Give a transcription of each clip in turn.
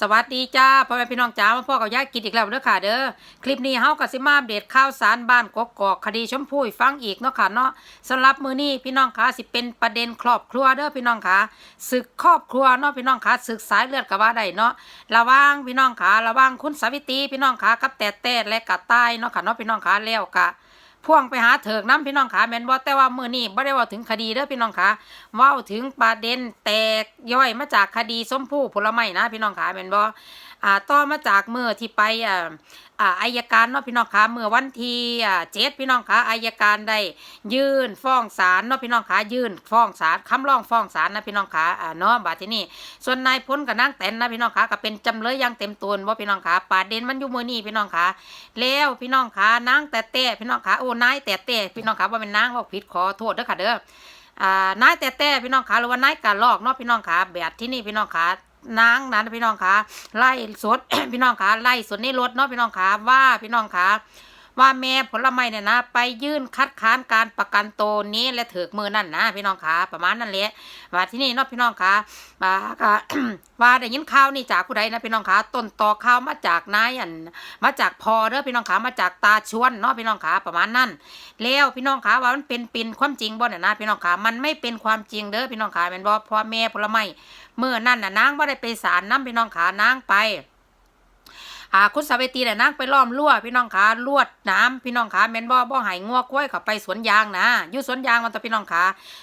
สวัสดีจ้าพ่อแม่พี่น้องจ้ามาพ่อกับยายกินอีกแล้วเด้อค่ะเด้อคลิปนี้เฮากับสิมาเดตข่าวสารบ้านกกอกคดีชมพู่ฟังอีกเนาะค่ะเนาะสำหรับมือนี้พี่น้องคะสิเป็นประเด็นครอบครัวเด้อพี่น้องคะศึกครอบครัวเนาะพี่น้องคะศึกสายเลือดก็ว่าได้เนาะระว่างพี่น้องคะระว่างคุณสาวิตีพี่น้องคะกับแต่แต่และกะใต้เนาะค่ะเนาะพี่น้องคะแล้วกะ พ่วงไปหาเถิกน้ำพี่น้องขาแมนบ่แต่ว่ามือนี้บ่ได้ว่าถึงคดีเด้อพี่น้องขาว่าถึงประเด็นแตกย่อยมาจากคดีส้มผู้ผลไม้นะพี่น้องขาแมนบ่อ่่าต่อมาจากเมื้อที่ไปอ่าอ่าอายการเนาะพี่น้องขาเมื่อวันที่อ่า7พี่น้องขาอายการได้ยื่นฟ้องศาลเนาะพี่น้องขายื่นฟ้องศาลคำร้องฟ้องศาลนะพี่น้องขาอ่าเนาะบัดที่นี้ส่วนนายพ้นกับนางแตนนะพี่น้องขาก็เป็นจำเลยอย่างเต็มตัวว่าพี่น้องขาประเด็นมันอยู่มื้อนี้พี่น้องขาแล้วพี่น้องขานางแต่แต่พี่น้องขาโอ้นายแต่แต่พี่น้องขาว่าเป็นนางว่าผิดขอโทษเด้อค่ะเด้ออ่านายแต่แต่พี่น้องขาหรือว่านายกะลอกเนาะพี่น้องขาแบบที่นี่พี่น้องขา นางนั้นพี่น้องขาไล่สดพี่น้องขาไล่สดในรถเนาะพี่น้องขาว่าพี่น้องขา ว่าแม่ผลไม้เนี่ยนะ ไปยื่นคัดค้านการประกันตัวนี้และถือมือนั่นนะพี่น้องขาประมาณนั้นแหละว่าที่นี่เนาะพี่น้องขาว่าว่าได้ยินข่าวนี่จากผู้ใดนะพี่น้องขาต้นต่อข่าวมาจากนายอันมาจากพอเด้อพี่น้องขามาจากตาชวนเนาะพี่น้องขาประมาณนั้น แล้วพี่น้องขาว่ามันเป็นเป็นความจริงบ่เนี่ยนะพี่น้องขามันไม่เป็นความจริงเด้อพี่น้องขาแม่นบ่พ่อแม่ผลไม้เมื่อนั่นน่ะนางบ่ได้ไปศาลนํพี่น้องขานางไป อ่าคุณสาวตีเนี่ยนางไปล้อมรั้วพี่น้องขาลวดน้ำพี่น้องขาแม่นบ่บ่หายงัวกล้วยเข้าไปสวนยางนะอยู่สวนยางมันต่อพี่น้องขา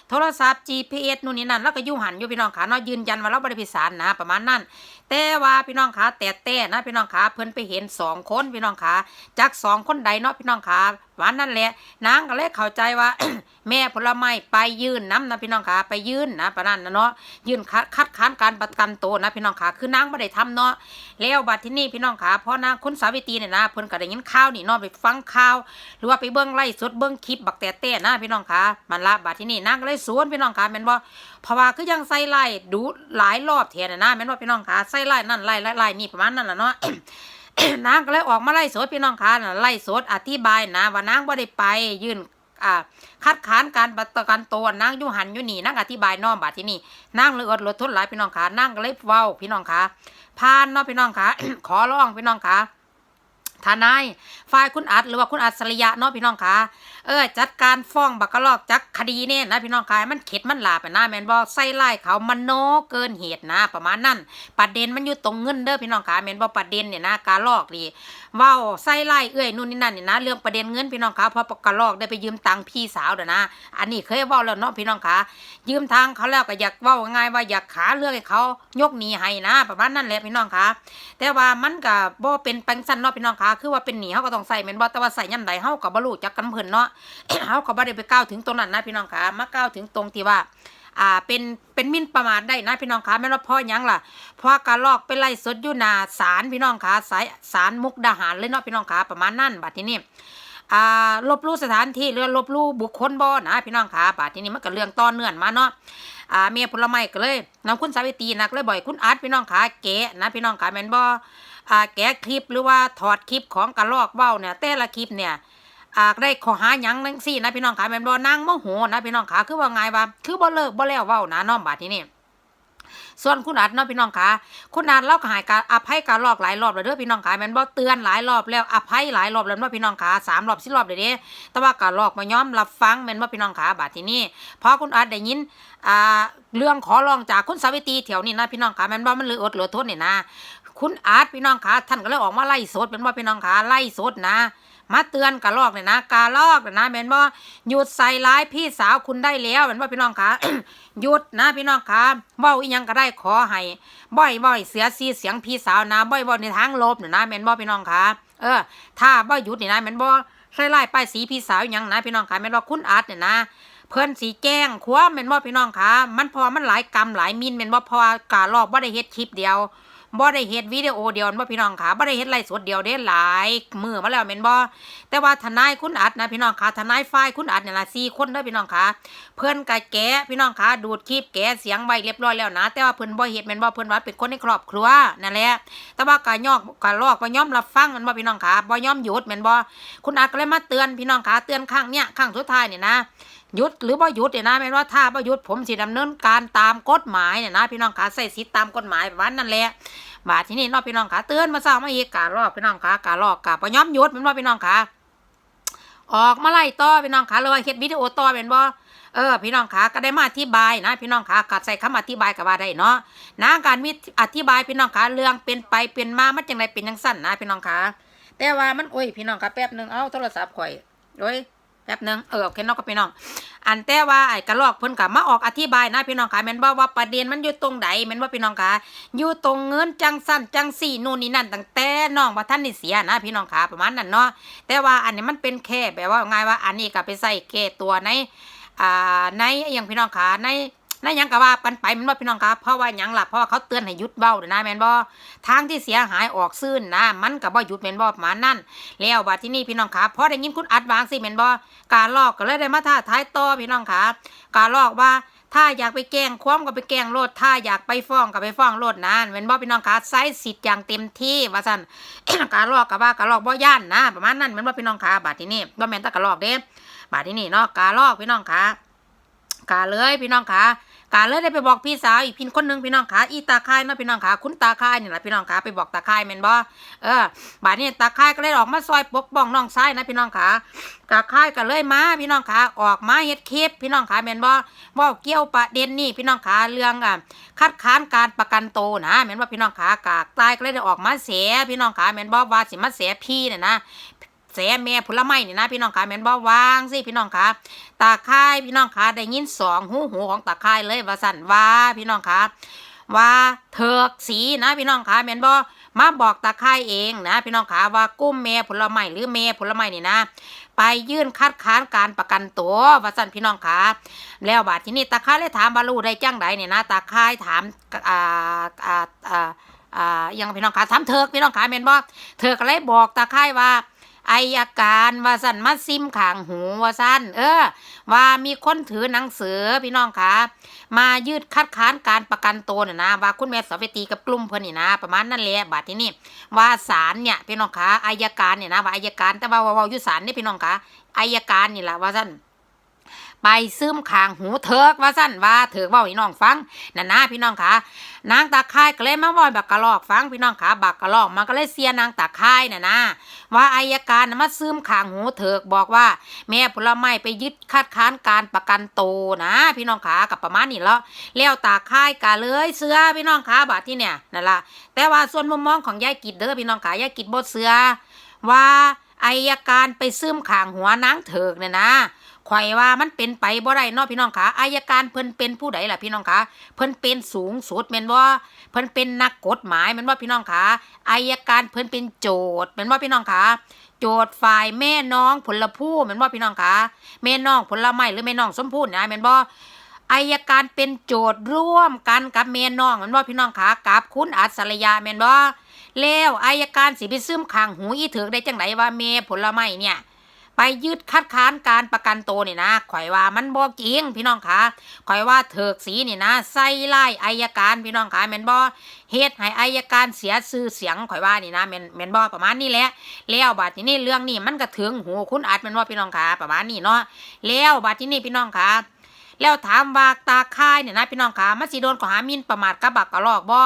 โทรศัพท์ GPS นู่นนี่นั่นแล้วก็ยู่หันอยู่พี่น้องขาเนาะยืนยันว่าเราบ่ได้ไปศาลนะประมาณนั้น แต่ว่าพี่น้องขาแต่แต่นะพี่น้องขาเพิ่นไปเห็นสองคนพี่น้องขาจากสองคนใดเนาะพี่น้องขาวันนั้นแหละนางก็เลยเข้าใจว่า แม่ผลไม้ไปยื่นน้ำนะพี่น้องขาไปยื่นนะประนันนะเนาะยื่นคัดค้านการประกันตัวนะพี่น้องขาคือนางไม่ได้ทำเนาะแล้วบัดที่นี่พี่น้องขาเพราะนางคุณสาวิตรีเนี่ยนะเพิ่นก็ได้ยินข่าวนี่เนาะไปฟังข่าว หรือว่าไปเบิ่งไล่สดเบิ่งคลิปบักแต่แต่นะพี่น้องขามันละบัดที่นี่นางก็เลยสวนพี่น้องขาแม่นบ่เพราะว่าคือยังใส่ไล่ดูหลายรอบแทนนะนะแม่นบ่พี่น้องขาใส่ไล่นั่นไล่ไล่นี่ประมาณนั้นล่ะเนาะนางก็เลยออกมาไล่สดพี่น้องคะน่ะไล่สดอธิบายนะว่านางบ่ได้ไปยื่น คัดค้านการประกันตัวนางยุหันยุนีนางอธิบายน้องบาดที่นี่นางเลยอดรถทนหลายพี่น้องขานางก็เลยเว้าพี่น้องขาพานเนาะพี่น้องขาขอร้องพี่น้องขา ทนายฝ่ายคุณอัดหรือว่าคุณอัศริยะเนาะพี่น้องคะเออจัดการฟ้องบักกะลอกจักคดีเนี่ยนะพี่น้องคะมันเข็ดมันหลาไปหนะแมนบอใส่ไล่เขามันโนเกินเหตุนะ ประมาณนั้นประเด็นมันอยู่ตรงเงินเด้อพี่น้องคะแมนบอประเด็นเนี่ยนะการลอกดีเว้าใส่ไล่เอ้ยนู่นนี่นั่นเนี่ยนะเรื่องประเด็นเงินพี่น้องคะเพราะปกระลอกได้ไปยืมตังค์พี่สาวเด้อนะ อันนี้เคยว้าแล้วเนาะพี่น้องคะยืมทางเขาแล้วก็อยากว้าง่ายว่าอยากขาเรื่องให้เขายกหนีให้นะ ประมาณนั้นแหละพี่น้องคะแต่ว่ามันก็บ่เป็นปังสันเนาะพี่น้องคะคือว่าเป็นหนีเขาก็ต้องใส่แม่นบ่แต่ว่าใส่ย่ำใดเฮาก็บ่รู้จักกันเพิ่นเนาะเฮาก็บ่ได้ไปกล่าวถึงตรงนั้นนะพี่น้องคะมากล่าวถึงตรงที่ว่าอ่าเป็นเป็นมินประมาทได้นะพี่น้องคะแม่ว่าพ่อยังล่ะเพราะการลอกไปไล่สดอยู่นาศาลพี่น้องคะสายศาลมุกดาหารเลยเนาะพี่น้องคะประมาณนั้นบัดทีนี้อ่าลบลู่สถานที่หรือลบลู่บุคคลบ่นะพี่น้องคะบัดทีนี้มันก็เรื่องต้อนเนื่อนมาเนาะอ่าเมียผลไม้ก็เลยนำคุณสาวิตีนักเลยบ่อยคุณอาร์ตพี่น้องคะแกะนะพี่น้องคะแมนบ่ อ่าแกะคลิปหรือว่าถอดคลิปของการลอกเว้าเนี่ยแต่ละคลิปเนี่ยอ่าได้ขอหาหยังนั่งซี่นะพี่น้องขาแม่นบ่นางโมโหนะพี่น้องขาคือว่าไงว่าคือบ่เลิกบ่แล้วเว้านะน้องบาดทีนี้ส่วนคุณอัดเนาะพี่น้องขาคุณอัดเล่าก็ใหายการอภัยการลอกหลายรอบแล้วเด้อพี่น้องขาแม่นบ่เตือนหลายรอบแล้วอภัยหลายรอบแล้วเนาะพี่น้องขาสามรอบสี่รอบเลยเด้แต่ว่าการลอกมาย้อมรับฟังแม่นบ่พี่น้องขาบาดที่นี้พอคุณอัดได้ยินอ่าเรื่องขอร้องจากคุณสาวิตรีแถวนี้นะพี่น้องขาแม่นบ่มันเลืออดเหลือทนนี่นะ คุณอาร์ตพี่น้องขาท่านก็เลยออกมาไล่สดเป็นว่าพี่น้องขาไล่สดนะ มาเตือนกะลอกเนี่ยนะกาลอกเนี่ยนะเป็นว่าหยุดใส่ร้ายพี่สาวคุณได้แล้วเป็นว่าพี่น้องขาหยุดนะพี่น้องขาเบ้าอีหยังก็ได้ขอให้บ่อยบ่อยเสียซีเสียงพี่สาวนะบ่อยบ่อยในทางลบเนี่ยนะเป็นว่าพี่น้องขาเออ ถ้าบ่หยุดเนี่ยนะเป็นว่าใส่ร้ายป้ายสีพี่สาวอหยังนะพี่น้องขาเป็นว่าคุณอาร์ตเนี่ยนะเพื่อนสีแจ้งความเป็นว่าพี่น้องขามันพอมันหลายกรรมหลายมินเป็นว่าพอกาลอกบ่ได้เฮ็ดคลิปเดียว บ่ได้เฮ็ดวิดีโอเดียวบ่พี่น้องขาบ่ได้เฮ็ดไลฟ์สดเดียวเด้หลายมือมาแล้วแม่นบ่แต่ว่าทนายคุณอัดนะพี่น้องขาทนายฝ่ายคุณอัดเนี่ยนะสี่คนเด้อพี่น้องขาเพิ่นก็แกะพี่น้องขาดูดคลิปแกะเสียงไว้เรียบร้อยแล้วนะ แต่ว่าเพิ่นบ่เฮ็ดแม่นบ่เพิ่นว่าเป็นคนในครอบครัวนั่นแหละแต่ว่าก็ยอกก็ลอกบ่ยอมรับฟังม่นบ่พี่น้องขาบ่ยอมหยุดแม่นบ่คุณอัดก็เลยมาเตือนพี่น้องขาเตือนครั้งเนี้ยครั้งสุดท้ายเนี่ยนะ หยุดหรือบ่หยุดเนี่ยนะแม่นว่าถ้าบ่หยุดผมสิดำเนินการตามกฎหมายเนี่ยนะพี่น้องขาใส่สิทธิ์ตามกฎหมายแบบนั้นนั่นแหละบาที่นี่เนาะพี่น้องขาเตือนมาเศร้ามาอีกการลอกพี่น้องขาการลอกกาปย้อมหยุดแม่นบ่พี่น้องขาออกมาไล่ต่อพี่น้องขาเลยว่าเฮ็ดวิดีโอต่อแม่นบ่เออพี่น้องขาก็ได้มาอธิบายนะ พี่น้องขากัดใส่คำอธิบายก็ว่าได้เนาะนะการมีอธิบายพี่น้องขาเรื่องเป็นไปเป็นมามันจังไดเป็นจังสั้นนะพี่น้องขาแต่ว่ามันโอ้ยพี่น้องขาแป๊บหนึงเอาโทรศัพท์ข่อยโอ้ย แป๊บหนึงเออโอเคเนาะกับพี่น้อง อันแต่ว่าไอ้กระลอกเพิ่นก็มาออกอธิบายนะพี่น้องคะแม่นบ่ว่าประเด็นมันอยู่ตรงใดแม่นว่าพี่น้องคะอยู่ตรงเงินจังสั้นจังสี่นู่นนี่นั่นตั้งแต่น้องว่าท่านนี่เสียนะพี่น้องคะประมาณนั้นเนาะแต่ว่าอันนี้มันเป็นแค่แบบว่าไงว่าอันนี้ก็ไปใส่แก้ตัวในอ่าในอย่างพี่น้องคะใน ในยังก็ว่ากันไปม่นว่าพี่น้องคะเพราะว่ายังหล่ะเพราะว่าเขาเตือนให้หยุดเบ้าเด้อนะแมนบ่ทางที่เสียหายออกซื่นนะ มันก็บ่หยุดแมนบ่ประมานั้นแล้วบัดที่นี่พี่น้องคะพอได้ยินคุณอัดวางสิแมนบ่การลอกก็เลยได้มาท้าท้ายต่อพี่น้องค่ะการลอกว่าถ้าอยากไปแกล้งความก็ไปแกล้งโลด ถ้าอยากไปฟ้องก็ไปฟ้องโลดนานเป็นบ่พี่น้องค่ะใช้สิทธิ์อย่างเต็มที่ว่าซั่นการลอกก็ว่าการลอกบ่ย่านนะ ประมาณนั้นเป็นบ่พี่น้องค่ะบาดที่นี่บ่แม่นต่การลอกเด้บาดที่นี่เนาะการลอกพี่น้องค่ะกาเลยพี่น้องค่ะ กาเลยได้ไปบอกพี่สาวอีกพินคนหนึงพี่น้องค่ะอีตาคายเนาะพี่น้องค่ะคุณตาคายนี่แหละพี่น้องค่ะไปบอกตาคายแมนบ่เออบาดนี้ตาคายก็เลยออกมาซอยปกป้องน้องชายนะพี่น้องค่ะกคายกันเลยมาพี่น้องขาออกมาเฮ็ดคลิปพี่น้องขาแมนบ่บ่เกี่ยวประเด็นนี่พี่น้องขาเรื่องอะคัดค้านการประกันโตวนะแมนว่าพี่น้องขากากตายก็เลยได้ออกมาเสียพี่น้องขาแมนบ่ว่าสิมาเสียพี่น่ะนะ เสียแม่ผลไม้นี่นะพี่น้องขาแม่นบ่วางสิพี่น้องขาตาค่ายพี่น้องขาได้ยินสองหูหูของตาค่ายเลยว่าสั่นว่าพี่น้องขาว่าเถิกสีนะพี่น้องขาแม่นบ่มาบอกตาค่ายเองนะ พี่น้องขาว่ากุ้มแม่ผลไม้หรือแม่ผลไม้นี่นะ ไปยื่นคัดค้านการประกันตัวว่าสั่นพี่น้องคะแล้วบาดที่นี้ตาค่ายเลยถามบารูได้จังใดเนี่ยนะตาค่ายถามอ่าอ่าอ่าอ่ายังพี่น้องคะถามเถิกพี่น้องคะเมนบ่เถิกก็เลยบอกตาค่ายว่า อายการว่าสั่นมาซิมขางหูว่าสั่นเออ ว่ามีคนถือหนังสือพี่น้องคะมายืดคัดค้านการประกันตัวน่ะนะว่าคุณแม่สาวิตรีกับกลุ่มเพื่อนนี่นะ ประมาณนั้นแหละบาดที่นี่ว่าศาลเนี่ยพี่น้องคะอายการเนี่ยนะว่าอายการแต่ว่าว่าว่าอยู่ศาลนี่พี่น้องคะอายการนี่แหละว่าสั้น ไปซึมขางหูเถิกว่าสั้นว่าเถิกว่าให้น้องฟังนั่นนะพี่น้องคะนางตาค่ายก็เลยมาว่าบักกะลอกฟังพี่น้องคะบักกะลอกมันก็เลยเสียนางตาค่ายน่ะนะว่าอายการมาซึมขางหูเถิกบอกว่า แม่ผลไม้ไปยึดคัดค้านการประกันโตนะ พี่น้องคะกับประมาณนี้แล้วแล้วตาค่ายกะเลยเสือพี่น้องคะบาดที่เนี่ยนั่นละแต่ว่าส่วนมุมมองของยายกิดเด้อพี่น้องขายายกิดบดเสือว่าอายการไปซึมขางหัวนางเถิกเนี่ยนะ ข่อยว่ามันเป็นไปบ่ได้เนาะพี่น้องขาอายการเพิ่นเป็นผู้ใดล่ะพี่น้องขาเพิ่นเป็นสูงสุดแม่นบ่เพิ่นเป็นนักกฎหมายแม่นบ่พี่น้องขาอายการเพิ่นเป็นโจทย์แม่นบ่พี่น้องขาโจทย์ฝ่ายแม่น้องผลผู้แม่นบ่พี่น้องขาแม่น้องผลไม้หรือแม่น้องสมพูนนะแม่นบ่อายการเป็นโจทย์ร่วมกันกับแม่น้องแมันบ่าพี่น้องขากับคุณอัศรยาแม่นบ่าแล้วอายการสิไปซึมข้างหูอีเถึกได้จังไหนว่าเมผลไม้เนี่ย ไปยึดคัดค้านการประกันตัวนี่นะข่อยว่ามันบ่จริงพี่น้องขาข่อยว่าเถิกสีนี่นะใส่ไล่อายการพี่น้องขาแมนบ่เฮ็ดให้อายการเสียชื่อเสียงข่อยว่านี่นะแมนแมนบ่ประมาณนี้แหละแล้วบัดทีนี้เรื่องนี้มันก็ถึงหูคุณอัดแมนบ่พี่น้องขาประมาณนี้เนาะแล้วบัดทีนี้พี่น้องขาแล้วถามว่าตาค่ายเนี่ยนะพี่น้องขามันสิโดนข้อหามินประมาทกับบักกะลอกบ่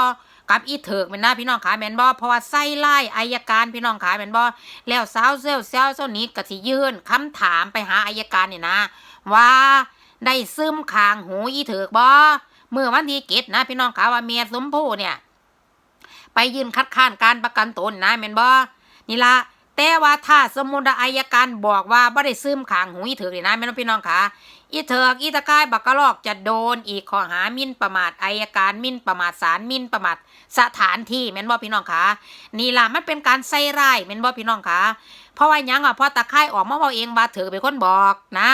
กับอีเถิกเป็นหน้าพี่น้องขาแมนบอเพราะว่าไส้ไล่อายการพี่น้องขาแมนบอแล้วสาวเซลเซลเซานี้ก็สิยื่นคำถามไปหาอายการเนี่ยนะ ว่าได้ซึมคางหูอีเถิกบอเมื่อวันที่เกตนะพี่น้องขาว่าเมียสมผู้เนี่ย ไปยื่นคัดค้านการประกันตนนะแมนบอนี่ละ แต่ว่าถ้าสมมุติว่าอายการบอกว่าบ่ได้ซึมคางหูอีเถิกนี่นะแม่นบ่พี่น้องขาอีเถิกอีตะกายบักกะลอกจะโดนอีกข้อหามิ่นประมาทอายการมิ่นประมาทศาลมิ่นประมาทสถานที่แม่นบ่พี่น้องคะนี่ล่ะมันเป็นการใส่ร้ายแม่นบ่พี่น้องคะเพราะว่ายังอะเพราะตะไคร่ออกมาเว้าเองว่าเถิกเป็นคนบอกนะ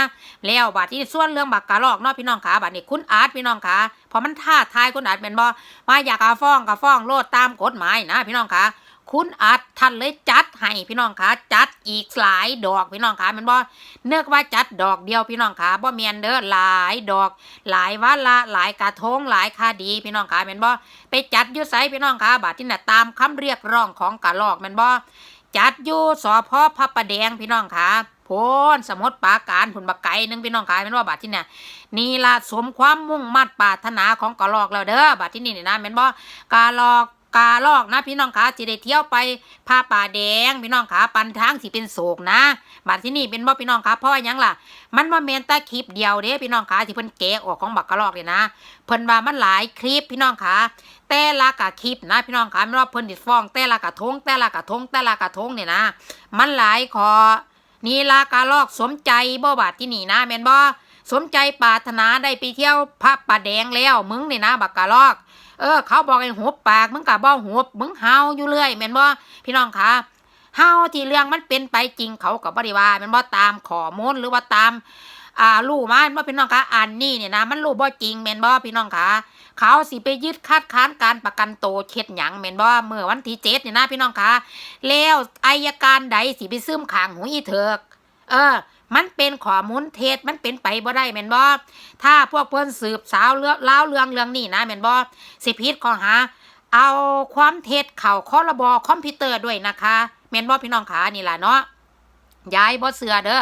แล้วบัดนี้ส่วนเรื่องบักกะลอกนาะพี่น้องคะบัดนี้คุณอาร์ตพี่น้องคะเพราะมันท้าทายคุณอาร์ตแม่นบ่มาอยากเอาฟ้องก็ฟ้องโลดตามกฎหมายนะพี่น้องคะ คุณอาร์ตท่านเลยจัดให้พี่น้องคะจัดอีกหลายดอกพี่น้องคะแม่นบ่เนื้อว่าจัดดอกเดียวพี่น้องขาบ่เมียนเด้อหลายดอก หลายวาละหลายกระทงหลายคดีพี่น้องขาแม่นบ่ไปจัดยู่ไสพี่น้องขาบาดที่น่ะตามคำเรียกร้องของกะลอกแม่นบ่จัดอยู่สพพระประแดงพี่น้องขาโพนสมุทรปาการผุนบักไก่หนึงพี่น้องขาแม่นว่าบาดที่เนี่ยนี่ละสมความมุ่งมั่นปรารถนาของกะลอกแล้วเด้อบาดที่นี่นี่นะแม่นบ่กะลอกาลอกนะ พี่น้องขาสิได้เที่ยวไปผ้าป่าแดง พี่น้องขาปันทางสิเป็นโศกนะบัดที่นี่เป็นบ่พี่น้องขาเพราะว่าหยังล่ะ มันว่าแมนแตาคลิปเดียวเด้พี่น้องขาที่เพิ่นแกะออกของบักกะลอกเนี่ยนะเพิ่นว่ามันหลายคลิปพี่น้องขาแต่ละกะคลิปนะพี่น้องขาไม่ว่าเพิ่นติฟ้อง แต่ละกะทง แต่ละกะทง แต่ละกะทงเนี่ยนะ มันหลายคอนี่ลากะลอกสมใจบ่บาดที่นี่นะแม่นบ่สมใจปรารถนาได้ไปเที่ยวพระป่าแดงแล้วมึงเนี่ยนะบักกะลอก เออ เขาบอกให้หุบปากมึงกะบ่หุบมึงเฮาอยู่เรื่อยแม่นบ่พี่น้องคะเฮาที่เรื่องมันเป็นไปจริงเขาก็บ่ได้ว่าแม่นบ่ตามขอมูลหรือว่าตาม อ่ารู้มาว่าพี่น้องคะอันนี้เนี่ยนะมันรู้บ่จริงแม่นบ่พี่น้องคะเขาสิไปยึดคัดค้านการประกันโตเช็ดหยังแม่นบ่เมื่อวันที่เจ็ดเนี่ยนะพี่น้องคะแล้วอายการใดสิไปซึมขางหูอีเถิกเออ มันเป็นข้อมูลเท็จมันเป็นไปบ่ได้แม่นบ่ถ้าพวกเพิ่นสืบสาวเลืองเล้าเรื่องเรื่องนี้นะแม่นบ่สิผิดข้อหา เอาความเท็จเข้าคอระบอคอมพิวเตอร์ด้วยนะคะแม่นบ่พี่น้องขานี่ล่ะเนาะย้ายบ่เสือเด้อ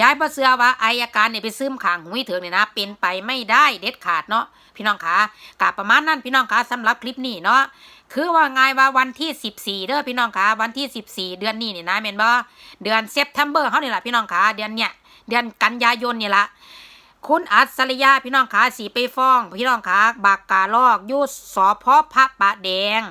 ย้ายบ่เสือว่าอายการเนี่ยไปซึมขางหุยเถิงเนี่ยนะ เป็นไปไม่ได้เด็ดขาดเนาะพี่น้องขากะประมาณนั้นพี่น้องขาสำหรับคลิปนี้เนาะคือว่าไงว่าวันที่ 14เด้อพี่น้องขาวันที่ 14 เดือนนี้เนี่ยนะแม่นบ่เดือนเซปเทมเบอร์เฮานี่ล่ะพี่น้องขาเดือนเนี้ยเดือนกันยายนนี่ละคุณอัศริยาพี่น้องขาสีไปฟ้อง พี่น้องขาบากกาลอกยุสพพระปะแดง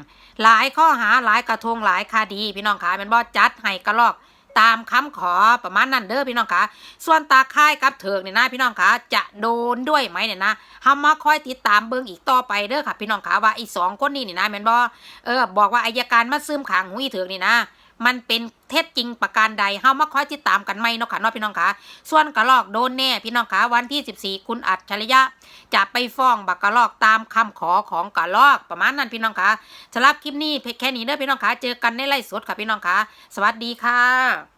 หลายข้อหาหลายกระทงหลายคดี พี่น้องขาเป็นบ่จัดให้กระลอก ตามคำขอประมาณนั้นเด้อพี่น้องคะส่วนตาค่ายกับเถิกเนี่ยนะพี่น้องคะจะโดนด้วยไหมเนี่ยนะเฮามาคอยติดตามเบิ่งอีกต่อไปเด้อค่ะ พี่น้องคะว่าไอ้สองคนนี้นี่นะแม่นบ่เออบอกว่าอายการมาซึมขังหูอีเถิกนี่นะ มันเป็นเท็จจริงประการใดเฮามาคอยติดตามกันไหมเนาะค่ะเนาะพี่น้องคะส่วนกระลอกโดนแน่พี่น้องคะวันที่ 14 คุณอัจฉริยะ จะไปฟ้องบักกระลอกตามคำขอของกระลอกประมาณนั้นพี่น้องคะสำหรับคลิปนี้แค่นี้เด้อพี่น้องคะเจอกันในไลฟ์สดค่ะพี่น้องคะสวัสดีค่ะ